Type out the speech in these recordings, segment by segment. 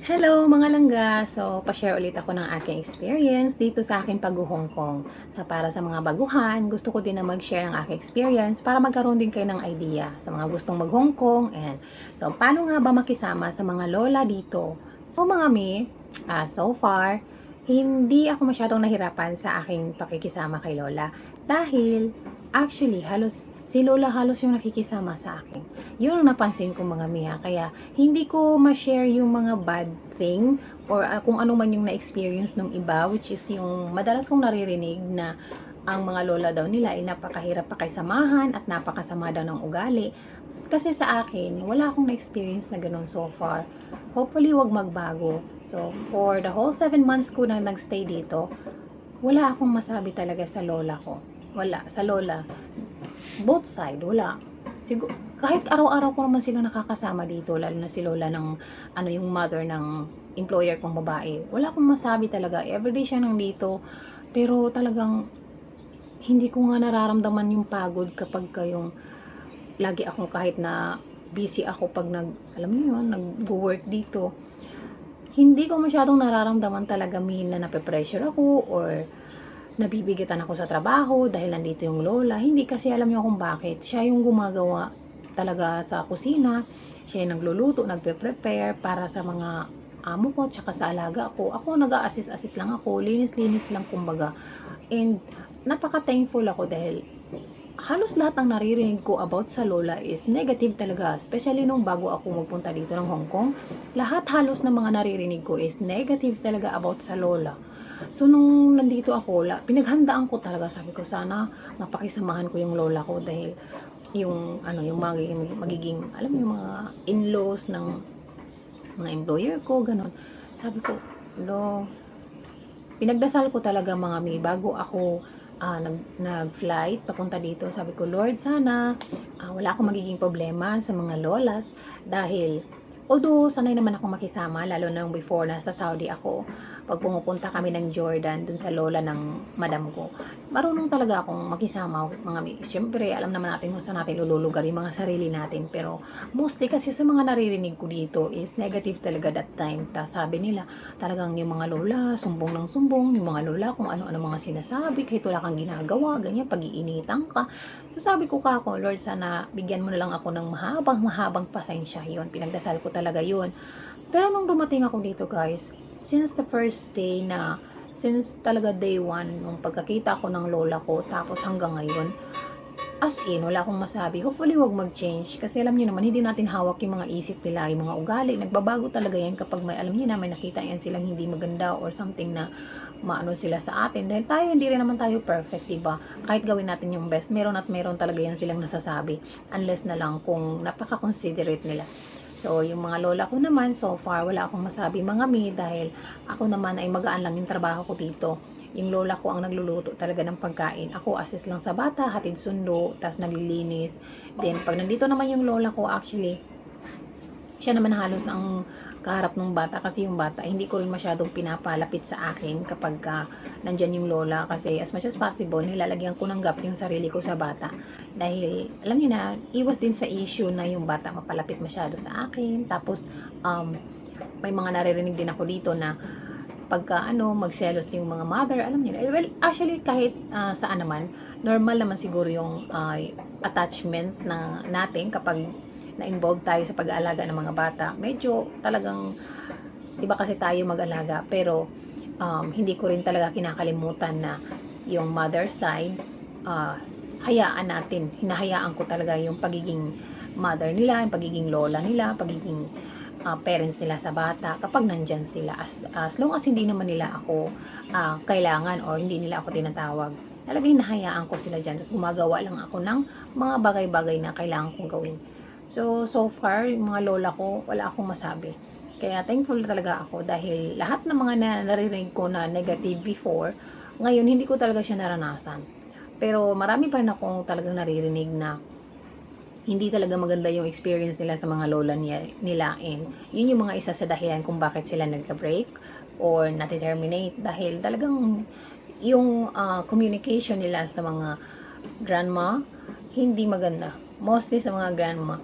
Hello mga langga! So, pa-share ulit ako ng aking experience dito sa aking pag-Hong Kong. Sa para sa mga baguhan, gusto ko din na mag-share ng aking experience para magkaroon din kayo ng idea sa mga gustong mag-Hong Kong and so, paano nga ba makisama sa mga lola dito. So mga mi, ah, so far, hindi ako masyadong nahirapan sa aking pakikisama kay lola dahil actually halos si lola halos yung nakikisama sa akin. Yun ang napansin ko mga miha. Kaya hindi ko ma-share yung mga bad thing or ah, kung ano man yung na-experience ng iba which is yung madalas kong naririnig na ang mga lola daw nila ay napakahirap pakisamahan at napakasama daw ng ugali. Kasi sa akin, wala akong na-experience na ganun so far. Hopefully, wag magbago. So, for the whole 7 months ko na nagstay dito, wala akong masabi talaga sa lola ko. Wala. Sa lola. Both side, wala. Siguro, kahit araw-araw ko naman sila nakakasama dito, lalo na si lola ng, ano, yung mother ng employer kong babae. Wala akong masabi talaga. Everyday siya nandito. Pero talagang, hindi ko nga nararamdaman yung pagod kapag kayong lagi akong kahit na busy ako pag nag, alam mo yun, nag-work dito. Hindi ko masyadong nararamdaman talaga min na nape-pressure ako or nabibigatan ako sa trabaho dahil nandito yung lola. Hindi kasi alam niyo kung bakit. Siya yung gumagawa talaga sa kusina. Siya yung nagluluto, nagpe-prepare para sa mga amo ko tsaka sa alaga ko. Ako nag-a-assist-assist lang ako. Linis-linis lang kumbaga. And napaka-thankful ako dahil halos lahat ng naririnig ko about sa lola is negative talaga. Especially nung bago ako magpunta dito ng Hong Kong. Lahat halos ng mga naririnig ko is negative talaga about sa lola. So, nung nandito ako, pinaghandaan ko talaga, sabi ko, sana mapakisamahan ko yung lola ko dahil yung, ano, yung magiging, magiging alam mo, yung mga in-laws ng mga employer ko, ganun. Sabi ko, lo, pinagdasal ko talaga mga mi, bago ako ah, nag, nag-flight papunta dito, sabi ko, Lord, sana ah, wala akong magiging problema sa mga lolas dahil although sanay naman ako makisama, lalo na nung before na sa Saudi ako, pag pumupunta kami ng Jordan dun sa lola ng madam ko, marunong talaga akong makisama mga. Siyempre, alam naman natin kung saan natin ilulugar yung mga sarili natin. Pero mostly kasi sa mga naririnig ko dito is negative talaga that time. Ta sabi nila, talagang yung mga lola, sumbong ng sumbong, yung mga lola kung ano-ano mga sinasabi, kahit wala kang ginagawa, ganyan, pag-iinitan ka. So sabi ko ka ako, Lord, sana bigyan mo na lang ako ng mahabang, mahabang pasensya. Yun, pinagdasal ko talaga yun. Pero nung dumating ako dito, guys, since the first day na, since talaga day one, nung pagkakita ko ng lola ko, tapos hanggang ngayon, as in, wala akong masabi. Hopefully, wag mag-change. Kasi alam niyo naman, hindi natin hawak yung mga isip nila, yung mga ugali. Nagbabago talaga yan kapag may, alam niyo na, may nakita yan silang hindi maganda or something na maano sila sa atin. Dahil tayo, hindi rin naman tayo perfect, diba? Kahit gawin natin yung best, meron at meron talaga yan silang nasasabi. Unless na lang kung napaka-considerate nila. So, yung mga lola ko naman, so far, wala akong masabi mga mi dahil ako naman ay magaan lang yung trabaho ko dito. Yung lola ko ang nagluluto talaga ng pagkain. Ako assist lang sa bata, hatid sundo, tas naglilinis. Then, pag nandito naman yung lola ko, actually, siya naman halos ang kaharap ng bata kasi yung bata hindi ko rin masyadong pinapalapit sa akin kapag ka nandyan yung lola. Kasi as much as possible nilalagyan ko ng gap yung sarili ko sa bata. Dahil alam niyo na iwas din sa issue na yung bata mapalapit masyado sa akin. Tapos um, may mga naririnig din ako dito na pagka ano magselos yung mga mother alam niyo well actually kahit ah, saan naman normal naman siguro yung ah, attachment na natin kapag na-involve tayo sa pag-aalaga ng mga bata. Medyo talagang iba kasi tayo mag-alaga pero um, hindi ko rin talaga kinakalimutan na yung mother side ah, hayaan natin. Hinahayaan ko talaga yung pagiging mother nila, yung pagiging lola nila, pagiging ah, parents nila sa bata kapag nandyan sila. As, as long as hindi naman nila ako ah, kailangan or hindi nila ako tinatawag, talagang hinahayaan ko sila dyan. Tapos gumagawa lang ako ng mga bagay-bagay na kailangan kong gawin. So, so far, yung mga lola ko, wala akong masabi. Kaya thankful talaga ako dahil lahat ng mga na, naririnig ko na negative before, ngayon hindi ko talaga siya naranasan. Pero marami pa rin akong talagang naririnig na hindi talaga maganda yung experience nila sa mga lola niya, nila and yun yung mga isa sa dahilan kung bakit sila nagka-break or nati-terminate dahil talagang yung ah, communication nila sa mga grandma hindi maganda mostly sa mga grandma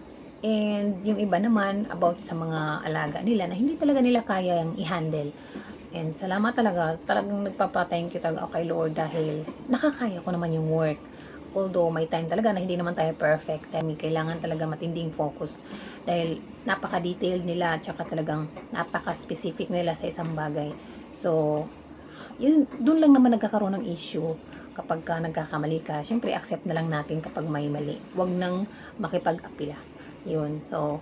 And yung iba naman about sa mga alaga nila na hindi talaga nila kaya yung i-handle. And salamat talaga, talagang nagpapa-thank you talaga kay Lord dahil nakakaya ko naman yung work. Although may time talaga na hindi naman tayo perfect. I mean, kailangan talaga matinding focus. Dahil napaka-detailed nila at saka talagang napaka-specific nila sa isang bagay. So, yun, doon lang naman nagkakaroon ng issue kapag ka nagkakamali ka. Siyempre, accept na lang natin kapag may mali. Huwag nang makipag-apila. Yun. So,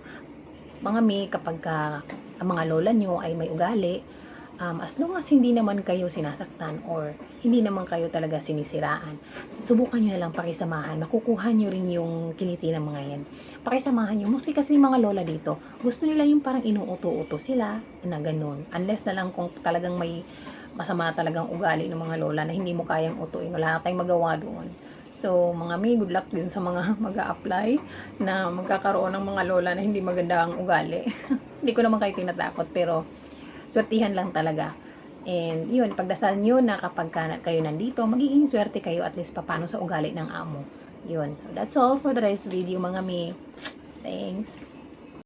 mga mi, kapag ka, ang mga lola nyo ay may ugali, um, as long as hindi naman kayo sinasaktan or hindi naman kayo talaga sinisiraan, subukan nyo na lang pakisamahan. Makukuha nyo rin yung kiliti ng mga yan. Pakisamahan nyo. Mostly kasi mga lola dito, gusto nila yung parang inuuto-uto sila na ganun. Unless na lang kung talagang may masama talagang ugali ng mga lola na hindi mo kayang utuin. Wala na tayong magawa doon. So, mga mi, good luck din sa mga mag apply na magkakaroon ng mga lola na hindi maganda ang ugali. hindi ko naman kayo tinatakot, pero swertihan lang talaga. And yun, pagdasal nyo na kapag kayo nandito, magiging swerte kayo at least papano sa ugali ng amo. Yun. That's all for the rest video mga mi. Thanks.